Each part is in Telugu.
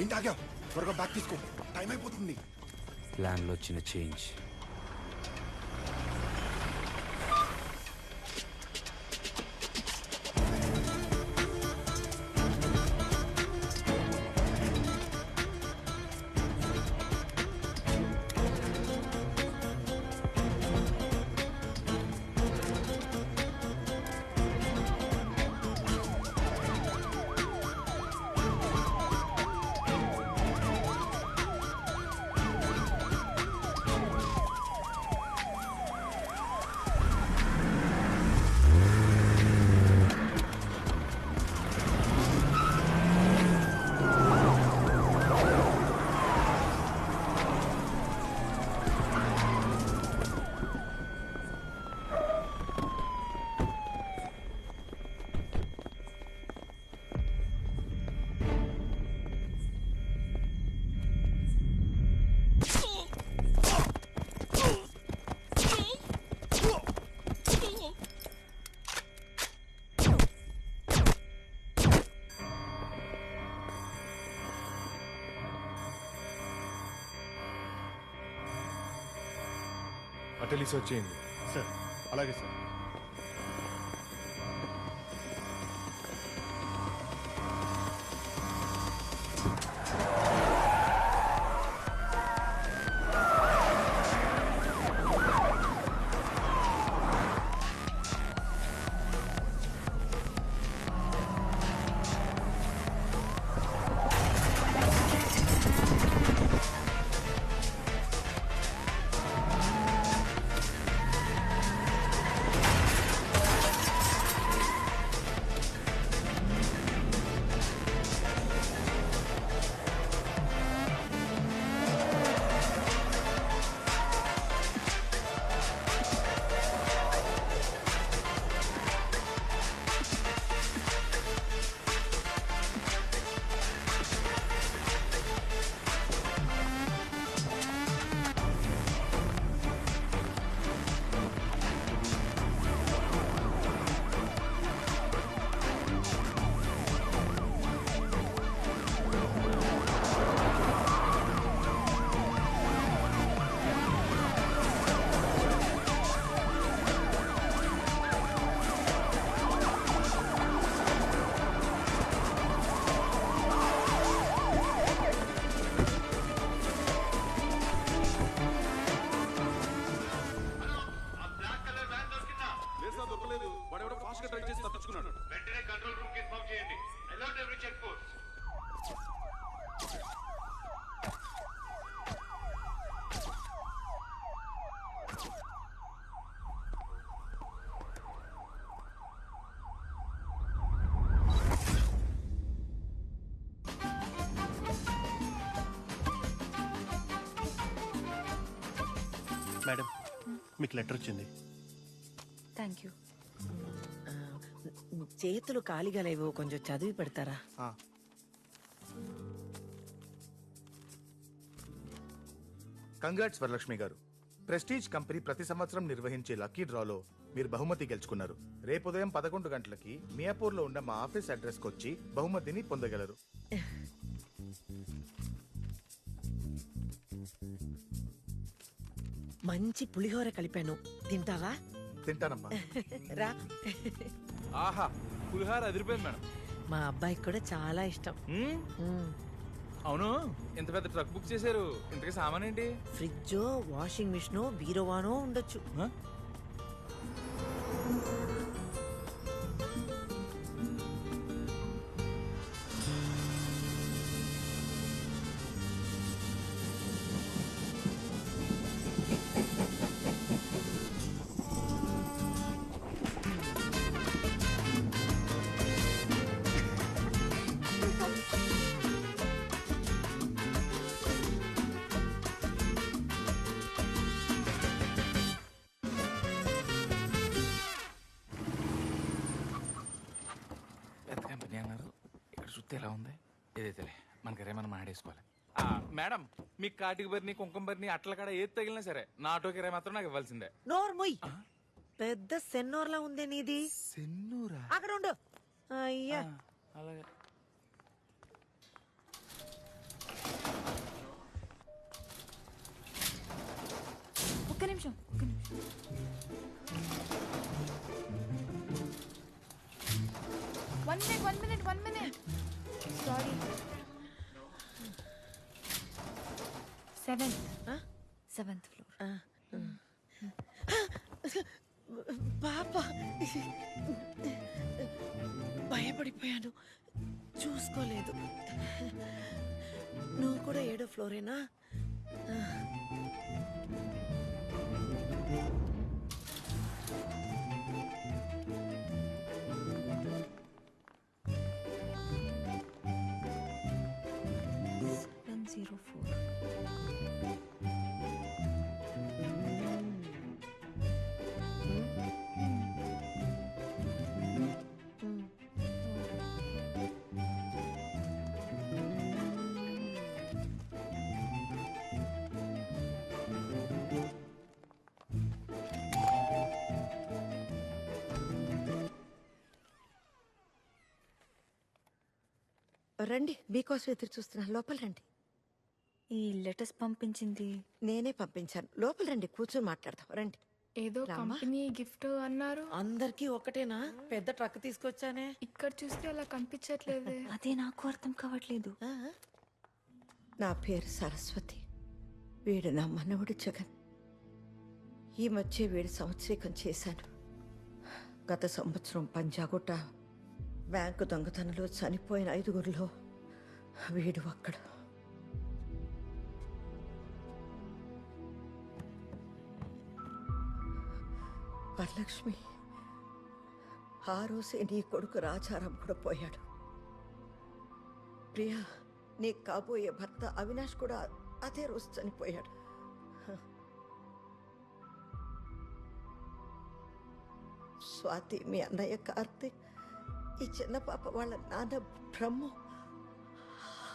ఏంటి ఆగా త్వరగా బ్యాక్ తీసుకో. టైం అయిపోతుంది. ప్లాన్లో వచ్చిన చేంజ్ తెలిసి వచ్చింది సార్ అలాగే సార్. మేడం. మీకు లెటర్ వచ్చింది. థ్యాంక్ యూ చేతులు ఖాళీగా లేవు కొంచెం చదివి పెడతారా? కంగ్రాట్స్ వరలక్ష్మి గారు. ప్రెస్టీజ్ కంపెనీ ప్రతి సంవత్సరం నిర్వహించే లక్కీ డ్రాలో మీరు బహుమతి గెలుచుకున్నారు. రేపు ఉదయం పదకొండు గంటలకి మియాపూర్లో ఉన్న మా ఆఫీస్ అడ్రస్కి వచ్చి బహుమతిని పొందగలరు. మంచి పులిహోర కలిపాను. తింటావా? తింటానమ్మా. రా. ఆహా పులిహార అదిరిపోయింది మేడం. మా అబ్బాయికి కూడా చాలా ఇష్టం. మ్మ్. అవును ఇంత పెద్ద ట్రక్ బుక్ చేశారు. ఇంతకీ సామాన్ ఏంటి ఫ్రిడ్జ్ వాషింగ్ మిషన్ బీరోవానో ఉండొచ్చు. హ? వేసుకోవాలి. మేడం మీ కాటికబరిని కుంకంబరిని అట్ల కాడ ఏది తగిలినా సరే నా ఆటో కిరాయి మాత్రం నాకు ఇవ్వాల్సిందే. నోర్ముయ్ పెద్ద సెన్నోర్లా ఉందే నీది. సెన్నూరా? అక్కడ ఉండు. అయ్యా. అలాగే. ఒక్క నిమిషం ఒక్క నిమిషం. One minute one minute one minute sorry seventh seventh floor పాప భయపడిపోయాను. చూసుకోలేదు. నువ్వు కూడా ఏడో ఫ్లోరేనా? జీరో ఫోర్ రండి మీకోసం ఎదురు చూస్తున్నా. లోపల రండి. ఈ లెటర్స్ పంపించింది. నేనే పంపించాను. లోపల రండి కూర్చొని మాట్లాడదాం. రండి. ఏదో రామ్మా. కంపెనీ గిఫ్ట్ అన్నారు. అందరికీ ఒకటేనా? పెద్ద ట్రక్ తీసుకొచ్చానే. ఇక్కడ చూస్తే అలా కనిపించట్లేదే. అదే నాకు అర్థం కావట్లేదు. ఆ? నా పేరు సరస్వతి. వీడు నా మనవడు జగన్. ఈ మధ్య వీడు సంవత్సరీకం చేశాను. గత సంవత్సరం పంజాగుట్ట బ్యాంకు దొంగతనంలో చనిపోయిన ఐదుగురిలో వీడు అక్కడ వరలక్ష్మి ఆ రోజే నీ కొడుకు రాజారాం కూడా పోయాడు. ప్రియా నీ కాబోయే భర్త అవినాష్ కూడా అదే రోజు చనిపోయాడు. స్వాతి మీ అన్నయ్య కార్తీక్ ఈ చిన్న పాప వాళ్ళ నాన్న బ్రహ్మ.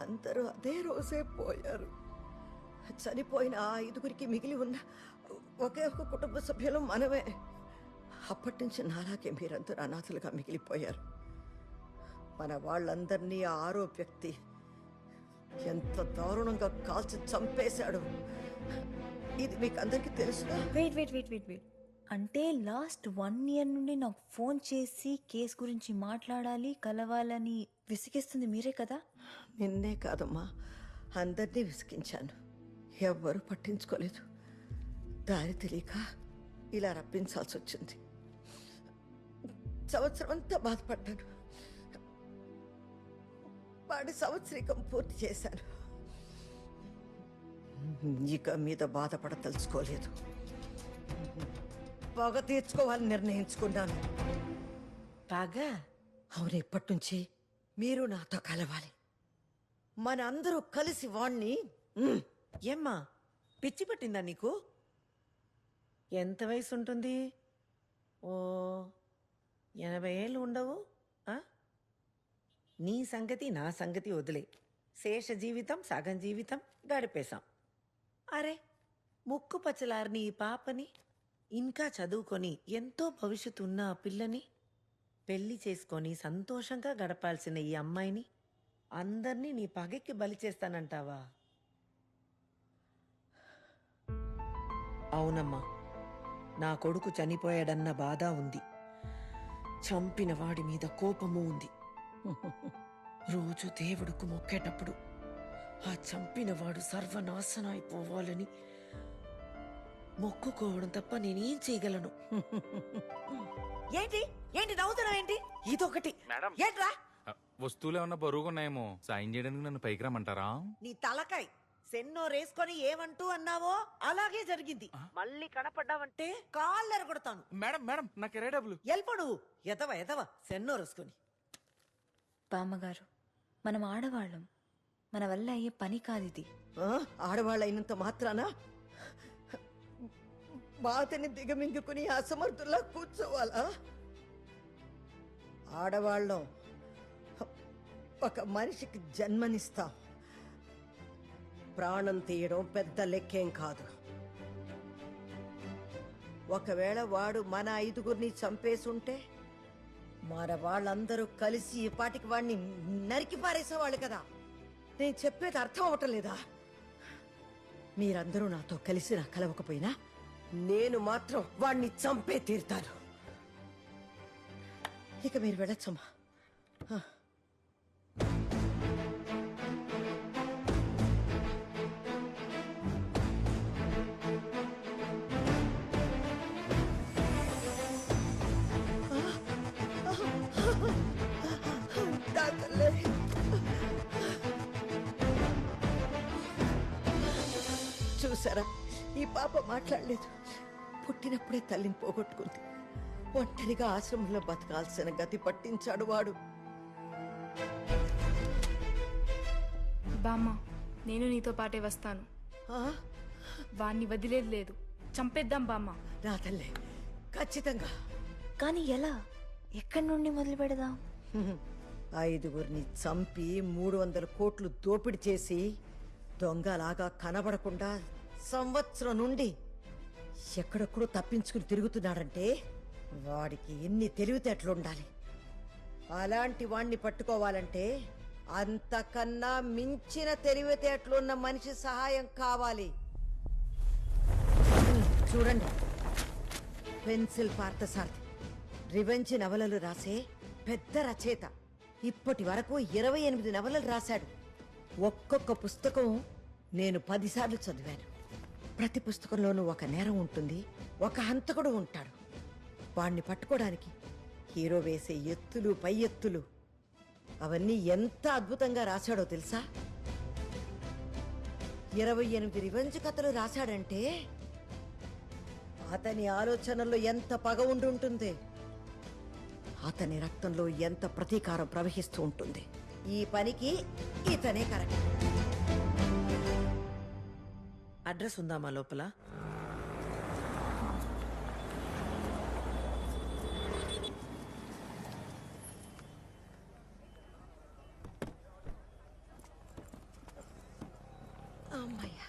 అందరూ అదే రోజే పోయారు. చనిపోయిన ఆ ఐదుగురికి మిగిలి ఉన్న ఒకే ఒక కుటుంబ సభ్యులు మనమే. అప్పటి నుంచి నాలాగే మీరందరూ అనాథలుగా మిగిలిపోయారు. మన వాళ్ళందరినీ ఆరో వ్యక్తి ఎంత దారుణంగా కాల్చి చంపేశాడు. ఇది మీకు అందరికీ తెలుసుగా? Wait wait wait wait wait. అంటే లాస్ట్ వన్ ఇయర్ నుండి నాకు ఫోన్ చేసి కేస్ గురించి మాట్లాడాలి కలవాలని విసిగిస్తుంది మీరే కదా? నిన్నే కాదమ్మా అందరినీ విసిగించాను. ఎవ్వరూ పట్టించుకోలేదు. దారి తెలియక ఇలా రప్పించాల్సి వచ్చింది సంవత్సరం అంతా బాధపడ్డాను. వాడి సంవత్సరికం పూర్తి చేశాను. ఇక మీద బాధపడదలుచుకోలేదు. పగ తీర్చుకోవాలని నిర్ణయించుకున్నాను. బాగా? అవును ఇప్పటి నుంచి మీరు నాతో కలవాలి. మన అందరూ కలిసి వాణ్ణి ఏమ్మా పిచ్చి పట్టిందా నీకు? ఎంత వయసు ఉంటుంది ఓ ఎనభై ఏళ్ళు ఉండవు? నీ సంగతి నా సంగతి వదిలే. శేష జీవితం సగం జీవితం గడిపేశాం. అరే ముక్కు పచ్చలారిని ఈ పాపని ఇంకా చదువుకొని ఎంతో భవిష్యత్తు ఉన్న ఆ పిల్లని పెళ్ళి చేసుకొని సంతోషంగా గడపాల్సిన ఈ అమ్మాయిని అందర్నీ నీ పగెక్కి బలి చేస్తానంటావా? అవునమ్మా నా కొడుకు చనిపోయాడన్న బాధ ఉంది. చంపిన వాడి మీద కోపము ఉంది. రోజు దేవుడుకు మొక్కేటప్పుడు ఆ చంపినవాడు సర్వనాశనం అయిపోవాలని మొక్కుకోవడం తప్ప నేనేం చేయగలను. ఏంటి? ఏంటి నవ్వుతున్నావు ఏంటి? ఇదొకటి. మేడం. ఏంట్రా? వస్తువులు ఏమన్నా బరువుగా ఉన్నాయేమో సాయం చేయడానికి నన్ను పైకి రమ్మంటారా? నీ తలకాయ్. సెన్నో రేసుకొని ఏమంటూ అన్నావో అలాగే జరిగింది. మళ్ళీ కనపడ్డావంటే కాళ్ళు కొడతాను. మేడం మేడం నాకు ఇరవై డబ్బులు. ఎల్పో నువ్వు. ఎదవ ఎదవ సెన్నో రేసుకొని బామ్మగారు మనం ఆడవాళ్ళం. మన వల్ల అయ్యే పని కాదు ఇది. ఆ, ఆడవాళ్ళైనంత మాత్రాన? బాధని దిగమింగుకుని అసమర్థుల్లా కూర్చోవాలా ఆడవాళ్ళం ఒక మనిషికి జన్మనిస్తాం. ప్రాణం తీయడం పెద్ద లెక్కేం కాదు. ఒకవేళ వాడు మన ఐదుగురిని చంపేసుంటే మన వాళ్ళందరూ కలిసి ఈ పాటికి వాడిని నరికి పారేసేవాళ్ళు కదా. నేను చెప్పేది అర్థం అవటం లేదా? మీరందరూ నాతో కలిసి నా కలవకపోయినా నేను మాత్రం వాణ్ణి చంపే తీరుతాను. ఇక మీరు వెళ్ళొచ్చమ్మా. చూసారా? ఈ పాప మాట్లాడలేదు. పుట్టినప్పుడే తల్లిని పోగొట్టుకుంది. ఒంటరిగా ఆశ్రమంలో బతకాల్సిన గతి పట్టించాడు వాడు. బామ్మ నేను నీతో పాటే వస్తాను. ఆ? వాణ్ణి వదిలేదు లేదు. చంపేద్దాం బామ్మ. నా తల్లి ఖచ్చితంగా. కానీ ఎలా? ఎక్కడి నుండి మొదలు పెడదాం? హ్మ్. ఐదుగురిని చంపి మూడు వందల కోట్లు దోపిడీ చేసి దొంగలాగా కనబడకుండా సంవత్సరం నుండి ఎక్కడెక్కడో తప్పించుకుని తిరుగుతున్నాడంటే వాడికి ఎన్ని తెలివితేటలుండాలి అలాంటి వాణ్ణి పట్టుకోవాలంటే అంతకన్నా మించిన తెలివితేటలున్న మనిషి సహాయం కావాలి. చూడండి. పెన్సిల్ పార్థసారథి. రివెంజ్ నవలలు రాసే పెద్ద రచయిత. ఇప్పటి వరకు ఇరవై ఎనిమిది నవలలు రాశాడు. ఒక్కొక్క పుస్తకం నేను పదిసార్లు చదివాను. ప్రతి పుస్తకంలోనూ ఒక నేరం ఉంటుంది ఒక హంతకుడు ఉంటాడు. వాణ్ణి పట్టుకోవడానికి హీరో వేసే ఎత్తులు పై ఎత్తులు అవన్నీ ఎంత అద్భుతంగా రాశాడో తెలుసా? ఇరవై ఎనిమిది రివెంజ్ కథలు రాశాడంటే అతని ఆలోచనల్లో ఎంత పగ ఉండి ఉంటుంది అతని రక్తంలో ఎంత ప్రతీకారం ప్రవహిస్తూ ఉంటుంది. ఈ పనికి ఇతనే కరెక్ట్. అడ్రస్ ఉందా మా లోపల? అమ్మయ్యా.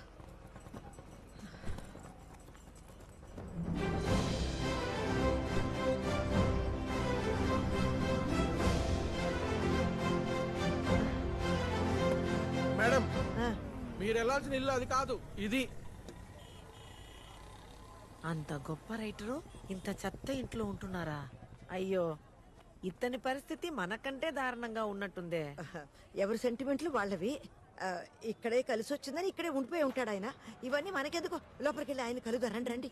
మీరు వెళ్ళాల్సిన ఇల్లు అది కాదు ఇది. అంత గొప్ప రైటరు ఇంత చెత్త ఇంట్లో ఉంటున్నారా? అయ్యో ఇతని పరిస్థితి మనకంటే దారుణంగా ఉన్నట్టుందే. ఎవరి సెంటిమెంట్లు వాళ్ళవి? ఆ, ఇక్కడే కలిసి వచ్చిందని ఇక్కడే ఉండిపోయి ఉంటాడు ఆయన. ఇవన్నీ మనకెందుకు? లోపలికి వెళ్ళి ఆయన కలుదా రండి రండి.